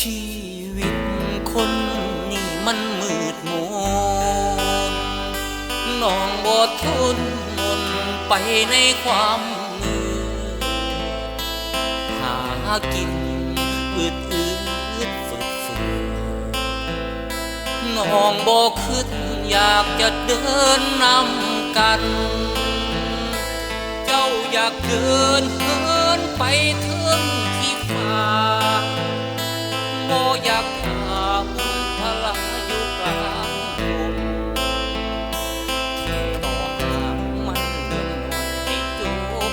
ชีวิตคนนี่มันมืดมนน้องบอดทนมนไปในความมืดหากินอืดอืดฝืดฝืดน้องบอกขึ้นอยากจะเดินนำกัน เจ้าอยากเดินเดินไปถึงที่ฟ้า บ่อยากหามุพลาอยู่กลางดงที่ต่อหางมันเดินหน่อยให้จบ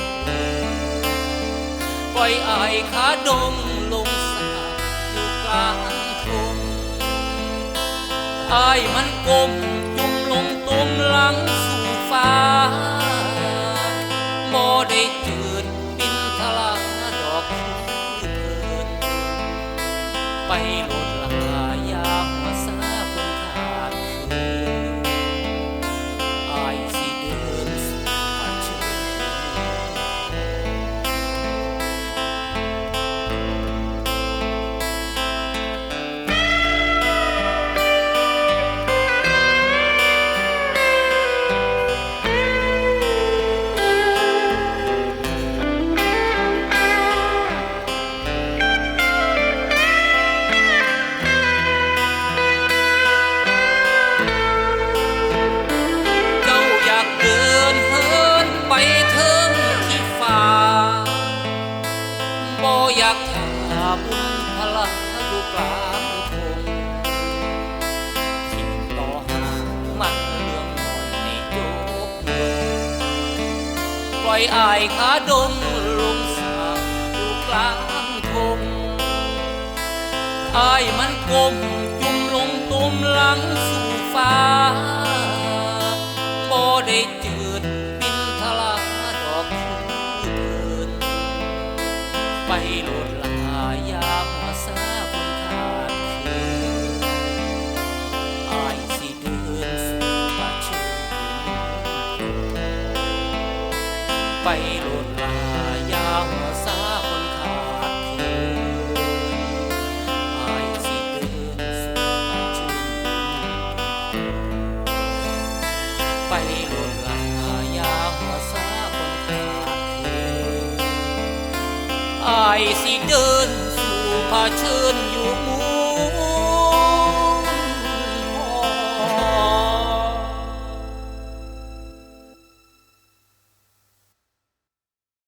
ปล่อยอายขาดงลงสาอยู่กลางทงอายมันกลม อยอายขาดงลงสาอยู่กลางทงอายมันกลมจุ่มลงตุมหลังสู่ฟ้าบ่ได้จืดบินทลาดอกคือเพิ่นไปโลดลายาม ไปโลดลายามมาสาคนขาดคืนอายสิเดินสู่ป่าชิญไปโลดลายามว่าสาคนขาดคืนอายสิเดินสู่ป่าเชิญ